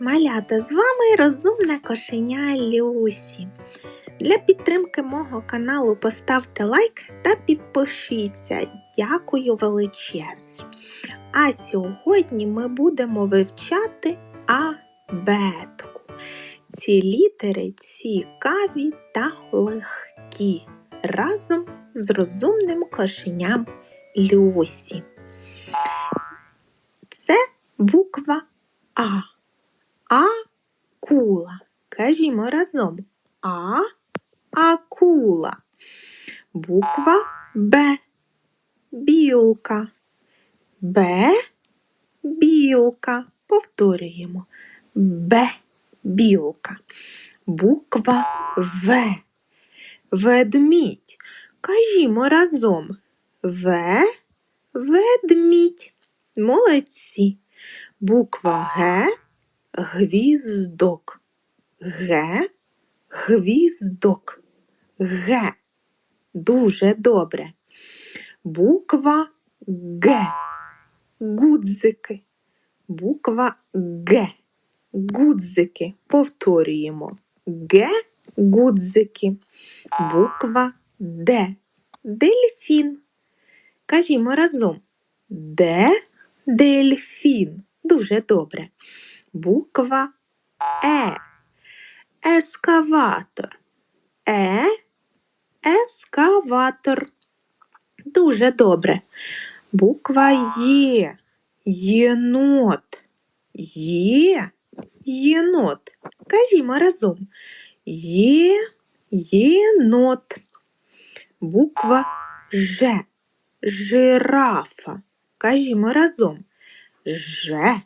Малята, з вами розумне кошеня Люсі. Для підтримки мого каналу поставте лайк та підпишіться. Дякую величезне. А сьогодні ми будемо вивчати абетку. Ці літери цікаві та легкі разом з розумним кошеням Люсі. Це буква А. Акула. Кажімо разом. А. Акула. Буква Б. Білка. Б. Білка. Повторюємо. Б. Білка. Буква В. Ведмідь. Кажімо разом. В. Ведмідь. Молодці. Буква Г. Гвіздок. Г. Гвіздок. Г. Дуже добре. Буква Г. Гудзики. Буква Г. Гудзики. Повторюємо. Г. Гудзики. Буква Д. Дельфін. Кажімо разом. Д. Дельфін. Дуже добре. Буква Е. Ескаватор. Е. Ескаватор. Дуже добре. Буква Є. Єнот. Є. Єнот. Кажімо разом. Є. Єнот. Буква Ж. Жирафа. Кажімо разом. Ж.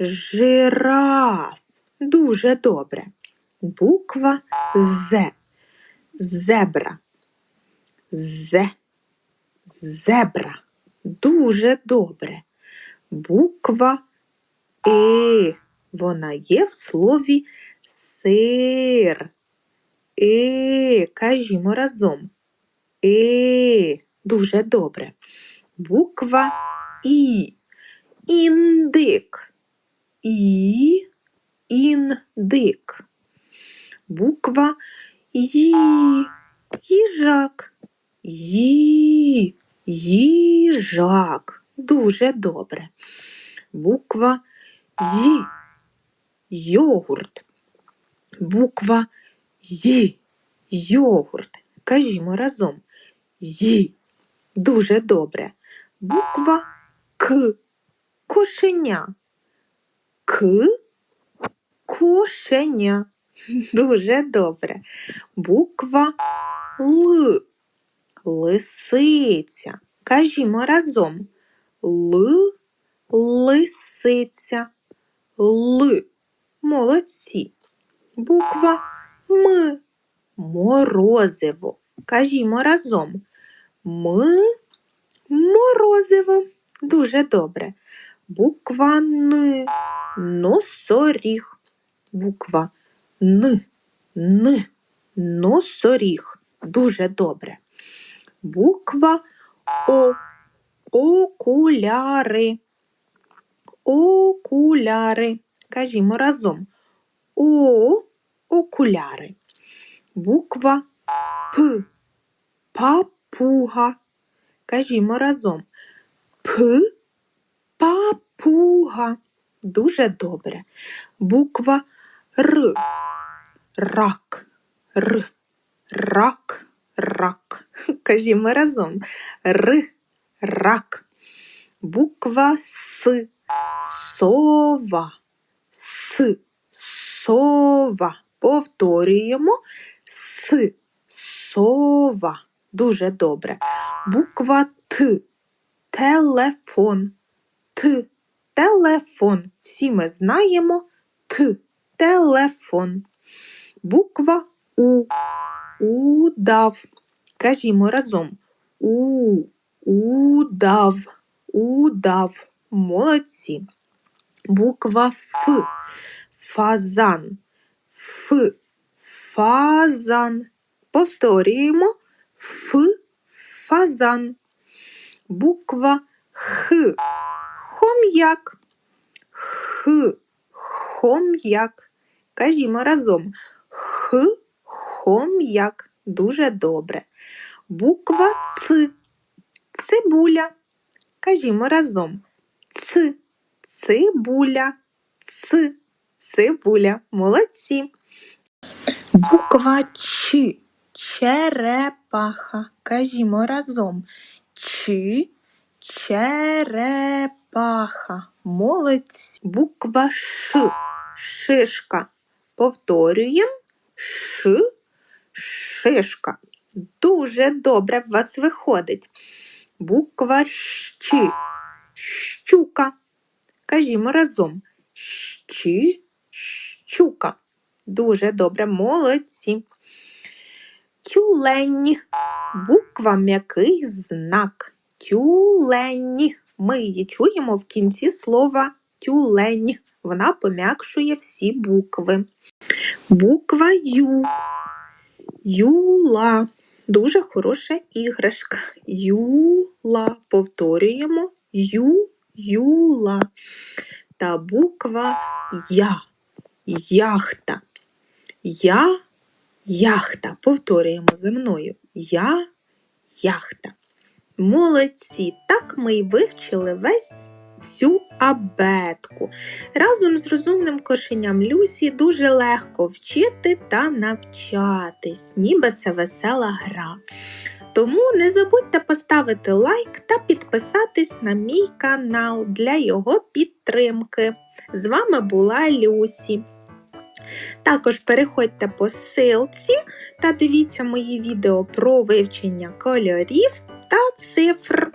Жираф. Дуже добре. Буква З. Зебра. З. Зебра. Дуже добре. Буква И. Вона є в слові сир. И. Кажімо разом. И. Дуже добре. Буква І. Індик. І. Індик. Буква Ї. Їжак. Ї. Їжак. Дуже добре. Буква Ї. Йогурт. Буква Ї. Йогурт. Кажімо разом. Ї. Дуже добре. Буква К. Кошеня. К. Кошеня. Дуже добре. Буква Л. Лисиця. Кажімо разом. Л. Лисиця. Л. Молодці. Буква М. Морозиво. Кажімо разом. М. Морозиво. Дуже добре. Буква Н. Носоріг. Буква Н. Н. Носоріг. Дуже добре. Буква О. Окуляри. Окуляри. Кажімо разом. О. Окуляри. Буква П. Папуга. Кажімо разом. П. Папуга. Дуже добре. Буква Р. Рак. Р. Рак. Рак. Кажімо разом. Р. Рак. Буква С. Сова. С. Сова. Повторюємо. С. Сова. Дуже добре. Буква Т. Телефон. Т. Телефон. Всі ми знаємо Т. Телефон. Буква У. Удав. Кажімо разом. У. Удав. Удав. Молодці. Буква Ф. Фазан. Ф. Фазан. Повторюємо. Ф. Фазан. Буква Х. Хом'як. Х. хом'як. Кажімо разом. Х, хом'як. Дуже добре. Буква Ц. Цибуля. Кажімо разом. Ц, цибуля, ц, цибуля. Молодці. Буква Ч. Черепаха. Кажімо разом. Ч, черепаха. Молодці. Буква Ш. Шишка. Повторюємо. Ш, шишка. Дуже добре в вас виходить. Буква Щ. Щука. Кажімо разом. Щ, щука. Дуже добре, молодці. Тюлень. Буква м'який знак. Тюлень. Ми її чуємо в кінці слова тюлень. Вона пом'якшує всі букви. Буква Ю. Юла. Дуже хороша іграшка. Юла. Повторюємо. Ю, юла. Та буква Я. Яхта. Я, яхта. Повторюємо за мною. Я, яхта. Молодці. Так ми й вивчили весь всю абетку. Разом з розумним кошеням Люсі дуже легко вчити та навчатись, ніби це весела гра. Тому не забудьте поставити лайк та підписатись на мій канал для його підтримки. З вами була Люсі. Також переходьте по ссылці та дивіться мої відео про вивчення кольорів та цифр.